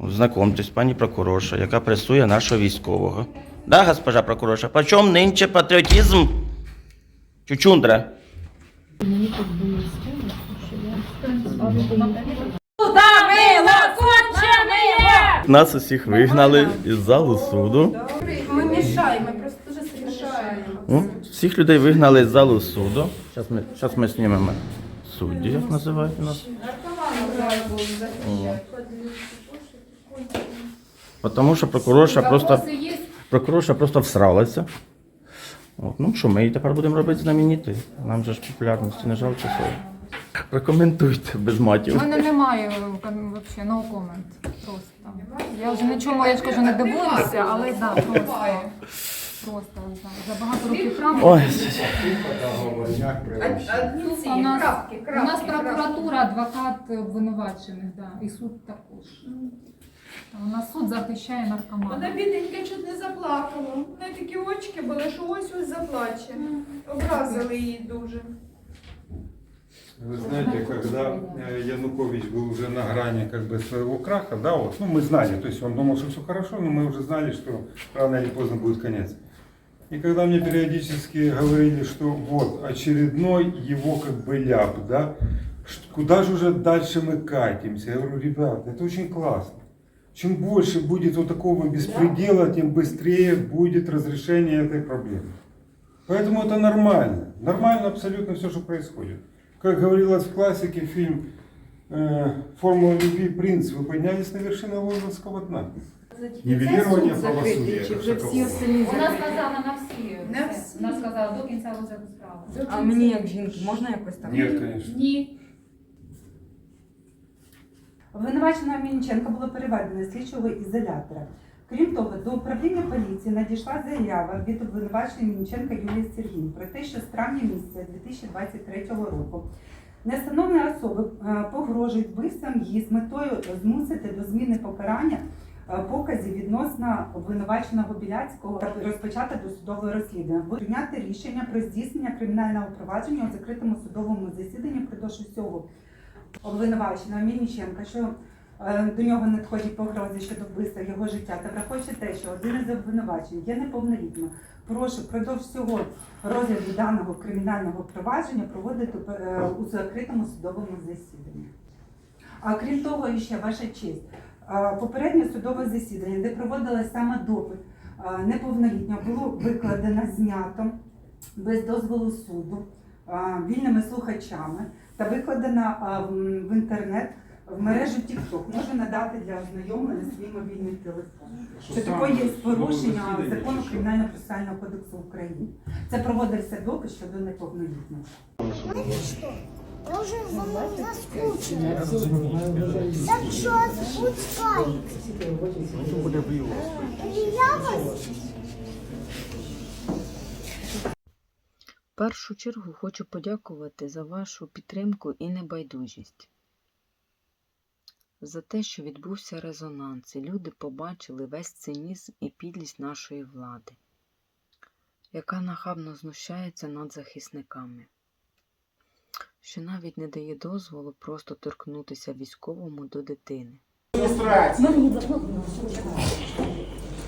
Знакомтесь, пані прокурорша, яка пресує нашого військового. Да, госпожа прокурорша, почем нинче патріотизм? Чучундра. Нас усіх вигнали із залу суду. Ми мішаємо, просто дуже мішаємо. Ну, всіх людей вигнали з залу суду. Зараз ми, ми знімемо судді, як називають у нас. О. Тому що прокурорша просто, прокурорша просто всралася. От, ну що, ми її тепер будемо робити знамениті. Нам же ж популярності не жалко своє. Прокоментуйте без У мене немає взагалі no comment. Просто. Я вже нічому, я ж кажу, не дивуюся, але да, просто. Просто да. за багато років храму. Ой, У нас, крапки, у нас прокуратура, адвокат обвинувачених, да, і суд також. У нас суд захищає Вона наркомана. бідненька чуть не заплакала. У неї такі очки були, що ось ось заплаче. Образили її дуже. Вы знаете, когда э, Янукович был уже на грани как бы своего краха, да, вот, ну мы знали, то есть он думал, что все хорошо, но мы уже знали, что рано или поздно будет конец. И когда мне периодически говорили, что вот очередной его как бы ляп, да, ш- куда же уже дальше мы катимся? Я говорю, ребята, это очень классно. Чем больше будет вот такого беспредела, тем быстрее будет разрешение этой проблемы. Поэтому это нормально. Нормально абсолютно все, что происходит. Как говорилось в классике фильм э, «Формула любви. Принц», вы поднялись на вершину Лондонского дна. Нивелирование правосудия. это вже всі такого. остальні Вона закриті? сказала на всі. На все. всі. Вона сказала до кінця розгляду справи. А мені як жінки можна якось так? Нет, конечно. Ні. Обвинуваченого Мінченка було переведено з слідчого ізолятора. Крім того, до управління поліції надійшла заява від обвинуваченої Мінченка Юлії Сергій про те, що з травня місяця 2023 року нестановлені особи е, погрожують вбивством її з метою змусити до зміни покарання е, показів відносно обвинуваченого Біляцького та розпочати досудове розслідування. Буде прийняти рішення про здійснення кримінального провадження у закритому судовому засіданні впродовж усього обвинуваченого Мініченка, що е, до нього надходять погрози щодо вбивства його життя, та враховуючи те, що один із обвинувачень є неповнолітнім, прошу впродовж всього розгляду даного кримінального провадження проводити е, у закритому судовому засіданні. А крім того, іще ваша честь, е, попереднє судове засідання, де проводилось саме допит неповнолітнього, було викладено знято без дозволу суду вільними слухачами та викладено е, в- в інтернет в мережу TikTok. Може надати для ознайомлення свій мобільний телефон. Таке є порушення закону кримінального процесуального кодексу України. Це проводився допит щодо неповнолітніх. Я уже за мной заскучилась. Так что отпускайте. Я вас першу чергу хочу подякувати за вашу підтримку і небайдужість. За те, що відбувся резонанс, і люди побачили весь цинізм і підлість нашої влади, яка нахабно знущається над захисниками, що навіть не дає дозволу просто торкнутися військовому до дитини.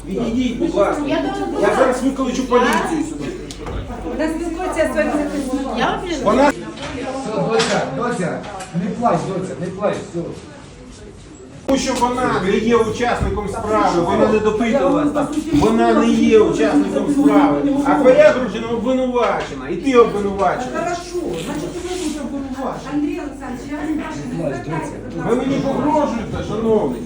Відійдіть, будь ласка. Я зараз викличу поліцію сюди. Вона спілкується з своїми Вона Доця, доця, не плач, доця, не плач, все. тому що вона не є учасником справи, вона не допитувалася. Вона не є учасником справи. А твоя дружина обвинувачена, і ти обвинувачена. Андрій Олександрович, я не бачу, не Ви мені погрожуєте, шановний.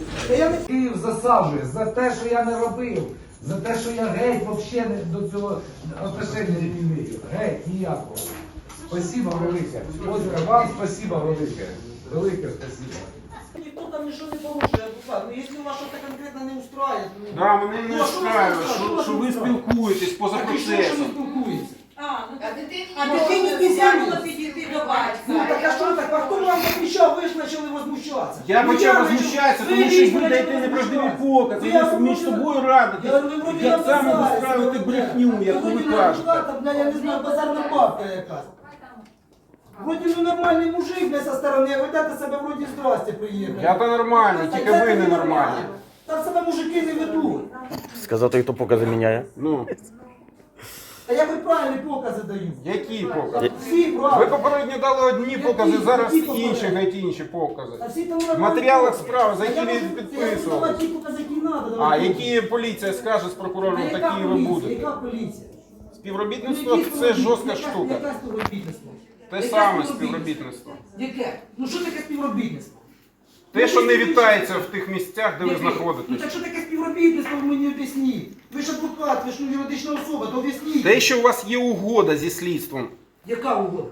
Київ засаджує за те, що я не робив, за те, що я геть взагалі не до цього отношення не маю. Геть ніякого. Спасибо велике. Озеро, вам спасибо велике. Велике спасибо. Ніхто там нічого не порушує, адвокат. Ну, якщо вас щось конкретно не устраює, ну... Да, мене не Ну, а що ви що, Що що ви спілкуєтесь поза Так і що, що процесом. ви спілкуєтеся? А дитині А дитині нельзя було підійти до батька. Ну так а що так? А хто вам запрещав? Ви ж почали возмущатися. Я Ну, почав начав- возмущатися, ви тому що ви даєте неправдиві покази, Я ви між собою Я ви вроді як саме написали, висправити що брехню, ви яку ви кажете. бля, я не знаю, базарна бабка якась. Вроді ну нормальний мужик блядь, со сторони, а ведете себе вроді здрасте приїхали. Я то нормальний, тільки ви не ненормальні. Так себе мужики не ведуть. Сказав той, хто покази міняє. Ну, Та я ви правильні покази даю. які покази? Всі Ви правильні. попередньо дали одні покази, зараз Які покази? інші, геть інші А покази. всі там В матеріалах справи, за які ви можу- підписували. ті покази, які надо. А давайте. які поліція скаже з А прокурором, яка такі ви поліція? будете. Яка поліція? Співробітництво які це жорстка штука. Яке співробітництво? Те Яке саме співробітництво. Яке? Ну що таке співробітництво? Те, що не вітається в тих місцях, де ви? Ну знаходитесь. так що таке співробітництво, ви мені об'ясніть. Ви ж адвокат, ви ж ну, юридична особа, то об'ясніть. Те, що у вас є угода зі слідством, Яка угода?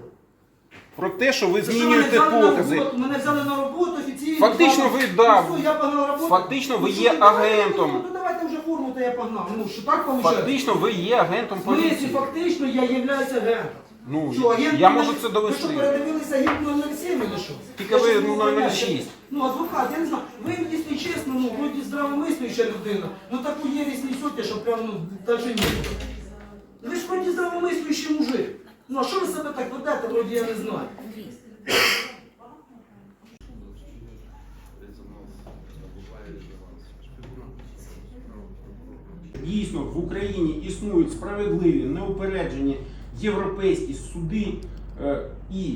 про те, що ви Це що, змінюєте мене взяли на покази. роботу? Мене взяли на роботу офіційно. Фактично ви, да, Ну, я погнав роботу? фактично ви Ну, що є давайте, агентом. Ну, давайте вже форму, то я погнав. Ну, що так виходить? Фактично ви є агентом В смислі, поліції. фактично я являюся агентом. Ну, Що, агент я можу це Ви що, довести. передивилися агент 007 чи що? Тільки Я ви щось не знаю. 006. Ну, адвокат, я не знаю. Ви, якщо чесно, ну, вроді здравомислююча людина, ну таку єресь несете, що прям, ну, даже ні. Ви ж вроді здравомислюючий мужик. Ну, а що ви себе так ведете, вроді я не знаю. Дійсно, в Україні існують справедливі, неупереджені європейські суди. Е, І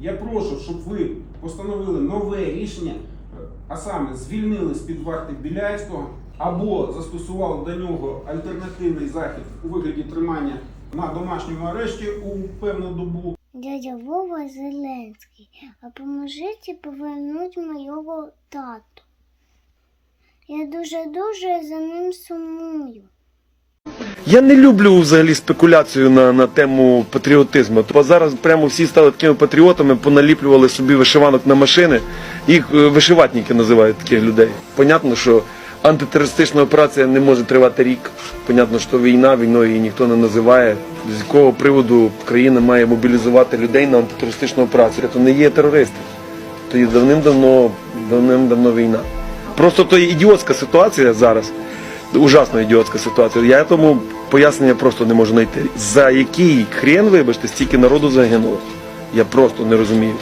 я прошу, щоб ви постановили нове рішення, е, а саме звільнили з-під варти Біляйського або застосували до нього альтернативний захід у вигляді тримання на домашньому арешті у певну добу. Дядя Вова Зеленський, а поможите повернуть моєго тату. Я дуже-дуже за ним сумую. Я не люблю взагалі спекуляцію на, на тему патріотизму. Тобто зараз прямо всі стали такими патріотами, поналіплювали собі вишиванок на машини. Їх е, вишиватники називають таких людей. Понятно, що антитерористична операція не може тривати рік. Понятно, що війна, війною її ніхто не називає. З якого приводу країна має мобілізувати людей на антитерористичну операцію. Це не є терористи. То є давним-давно, давним-давно війна. Просто то є ідіотська ситуація зараз. Ужасно ідіотська ситуація. Я тому пояснення просто не можу знайти. За який хрен, вибачте, стільки народу загинуло. Я просто не розумію.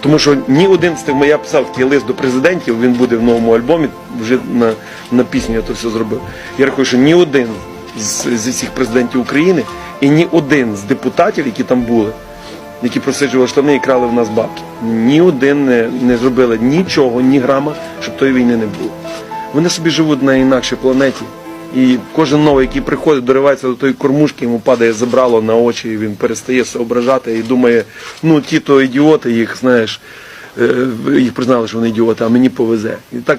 Тому що ні один з тих, я писав такий лист до президентів, він буде в новому альбомі, вже на, на пісню я то все зробив. Я рахую, що ні один з, зі всіх президентів України і ні один з депутатів, які там були, які просиджували штани і крали в нас бабки, ні один не, не зробили нічого, ні грама, щоб тої війни не було. Вони собі живуть на інакшій планеті. І кожен новий, який приходить, доривається до тої кормушки, йому падає забрало на очі, і він перестає все ображати і думає, ну ті то ідіоти, їх знаєш, е, їх признали, що вони ідіоти, а мені повезе. І так